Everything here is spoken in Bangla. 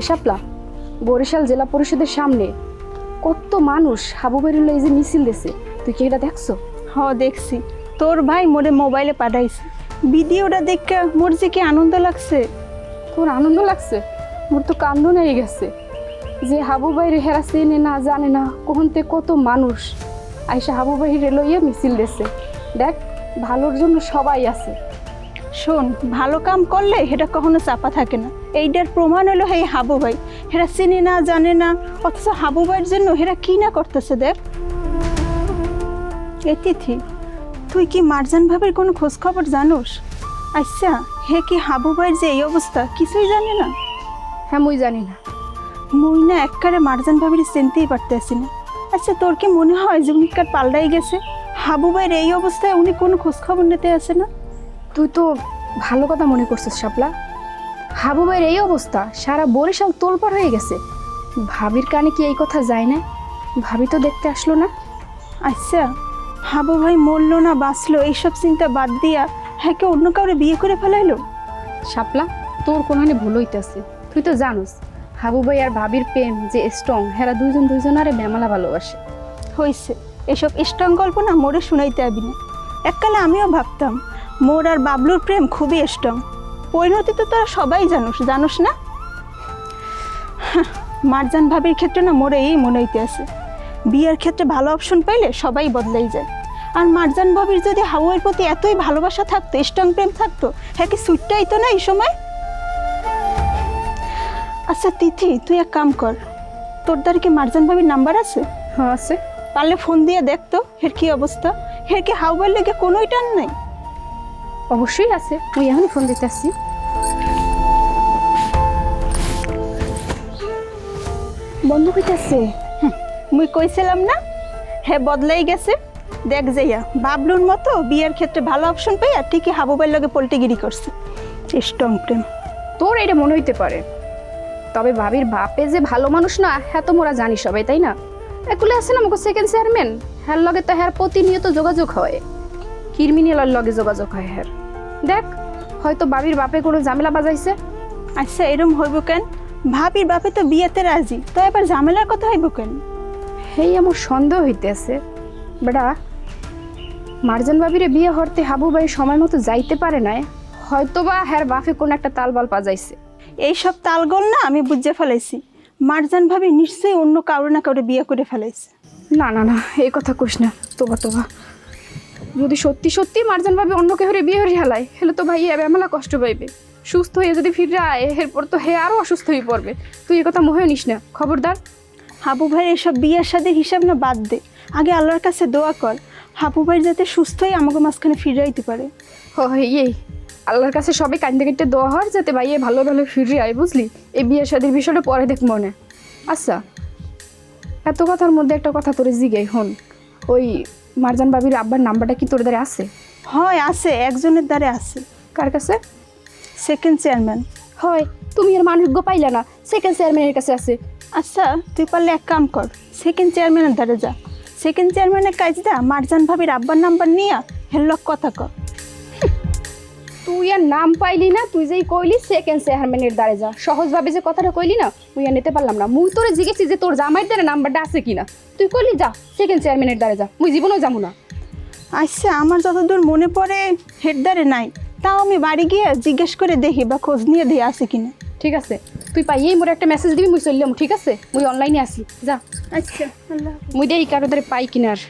এসাপলা বরিশাল জেলা পরিষদের সামনে কত মানুষ হাবু বেরুল্লা এই যে মিছিল দিছে। তুই কি এটা দেখছ? হ দেখছি। তোর ভাই মোরে মোবাইলে পাঠাইছে। ভিডিওটা দেখে মোর যে কি আনন্দ লাগছে। তোর আনন্দ লাগছে? মোর তো কান্দন হয়ে গেছে। যে হাবু বাইরে হেরা চেনে না জানে না কখন তে কত মানুষ আইসা হাবু বাইরে লইয়া মিছিল দিছে। দেখ ভালোর জন্য সবাই আছে। শোন ভালো কাম করলে এটা কখনো চাপা থাকে না। এইটার প্রমাণ হলো এই হাবু ভাই। হেরা চিনে না জানে না অথচ হাবু ভাইয়ের জন্য হেরা কি না করতেছে দেখ। এ তিথি তুই কি মারজান ভাবির কোনো খোঁজ খবর জানোস? আচ্ছা হে কি হাবু ভাইয়ের যে এই অবস্থা কিছুই জানে না? হ্যাঁ মুই জানি না। মুই না এককারে মারজান ভাবির চিনতেই পারতেছি না। আচ্ছা তোর কি মনে হয় যে উনি কার পাল্টাই গেছে? হাবু ভাইয়ের এই অবস্থায় উনি কোনো খোঁজ খবর নিতে আসে না? তুই তো ভালো কথা মনে করছিস শাপলা। হাবু ভাইয়ের এই অবস্থা সারা বরিশাল তোলপাড় হয়ে গেছে। ভাবির কানে কি এই কথা যায় না? ভাবি তো দেখতে আসলো না। আচ্ছা হাবু ভাই মরলো না বাঁচলো এইসব চিন্তা বাদ দিয়া হ্যাঁ কে অন্য কাউরে বিয়ে করে ফেলাইলো? শাপলা তোর কোনখানে ভুল হইতেছে। তুই তো জানোস হাবু ভাই আর ভাবির প্রেম যে স্ট্রং হেরা দুইজন দুইজনারে বেমালা ভালোবাসে। হয়েছে এসব স্ট্রং গল্প না মোরে শুনাইতে আবি না। এককালে আমিও ভাবতাম মোর আর বাবলুর প্রেম খুবই স্ট্রং পরিণতি তো তোরা সবাই জানোস জানোস না? মারজান ভাবির ক্ষেত্রে না মোরে এই মনে হইতে আছে বিয়ের ক্ষেত্রে ভালো অপশন পাইলে সবাই বদলাই যায়। আর মারজান ভাবির যদি হাওয়ার প্রতি এতই ভালোবাসা থাকতো স্ট্রং প্রেম থাকতো হ্যাঁ কি সুইটটাই তো না এই সময়? আচ্ছা তিথি তুই এক কাম কর। তোর দ্বারা কি মারজান ভাবির নাম্বার আছে? হ্যাঁ আছে। পারলে ফোন দিয়ে দেখতো হের কি অবস্থা? হের কি হাউবার লেগে কোনোই টান নাই? অবশ্যই আছে। তুই এখনই ফোন দিতে আসছি বন্ধ হইতেছে? মুই কইছিলাম না? হে, বদলাই গেছে। দেখ যাইয়া, বাবলুর মতো বিয়ের ক্ষেত্রে ভালো অপশন পাইয়া ঠিকই হাবুবার লগে পোল্টিগিরি করছে। স্ট্রং প্রেম। তোর এটা মনে হইতে পারে। তবে ভাবির বাপে যে ভালো মানুষ না হ্যাঁ তো মোরা জানি সবাই, তাই না? এগুলো আছে না মুখ সেকেন্ড চেয়ারম্যান হ্যার লগে তো হ্যার প্রতিনিয়ত যোগাযোগ হয়। ক্রিমিনালের লগে যোগাযোগ হয় হ্যার দেখ হয়তো বাবির বাপে কোনো ঝামেলা বাজাইছে। আচ্ছা এরম হইব কেন? ভাবির বাপে তো বিয়েতে রাজি তো এবার ঝামেলার কথা হইব কেন? হেই আমার সন্দেহ হইতেছে। বেটা মার্জান বাবিরে বিয়ে হরতে হাবু ভাই সময় মতো যাইতে পারে নাই হয়তোবা হ্যার বাপে কোনো একটা তালবাল বাজাইছে। এইসব তালগোল না আমি বুঝে ফেলাইছি। মারজান ভাবি নিশ্চয়ই অন্য কারও না কারও বিয়ে করে ফেলাইছে। না না না এই কথা কইস না তোবা তোবা। যদি সত্যি সত্যি মার্জান ভাবে অন্য কেউ বিয়ে হয়ে হেলায় হেলে তো ভাই এবেলা কষ্ট পাইবে। সুস্থ হয়ে যদি ফিরে আয় এরপর তো হে আরও অসুস্থ হয়ে পড়বে। তুই এ কথা মোহেও নিস না খবরদার। হাবু ভাই এসব বিয়ের সাথে হিসাব না বাদ দে। আগে আল্লাহর কাছে দোয়া কর। হাবু ভাই যাতে সুস্থ হয়ে আমাকে মাঝখানে ফিরাইতে পারে। হ এই আল্লাহর কাছে সবাই কান্দে কান্দে দোয়া হর যাতে ভাইয়ে ভালো ভালো ফিরে আয় বুঝলি? এই বিয়ের শাদির বিষয়টা পরে দেখ মনে। আচ্ছা এত কথার মধ্যে একটা কথা তোরে জিগাই হন। ওই মারজান বাবির আব্বার নাম্বারটা কি তোর দ্বারে আছে? হয় আছে একজনের দ্বারে আছে। কার কাছে? সেকেন্ড চেয়ারম্যান হয় তুমি আর মানুষ পাইলা না সেকেন্ড চেয়ারম্যানের কাছে আছে। আচ্ছা তুই পারলে এক কাম কর সেকেন্ড চেয়ারম্যানের দ্বারে যা। সেকেন্ড চেয়ারম্যানের কাজ দা মারজান ভাবির আব্বার নাম্বার নিয়ে হেল্লক কথা কর। তুই আর নাম পাইলি না তুই যেই কইলি সেকেন্ড চেয়ারম্যানের দ্বারে যা। সহজভাবে যে কথাটা কইলি না তুই আর নিতে পারলাম না। মুই তোরে জিজ্ঞেসি যে তোর জামাইয়ের দ্বারা নাম্বারটা আছে কিনা। তুই কইলি যা সেকেন্ড চেয়ারম্যানের দ্বারে যা। মুই জীবনেও যাব না। আচ্ছা আমার যতদূর মনে পড়ে হেড দ্বারে নাই। তাও আমি বাড়ি গিয়ে জিজ্ঞেস করে দেখি বা খোঁজ নিয়ে দিয়ে আছে কিনা। ঠিক আছে। তুই পাইয়েই মোর একটা মেসেজ দিবি মুই চললাম। ঠিক আছে? মুই অনলাইনে আসি যা। আচ্ছা মুই দেখি কারও দ্বারা পাই কিনার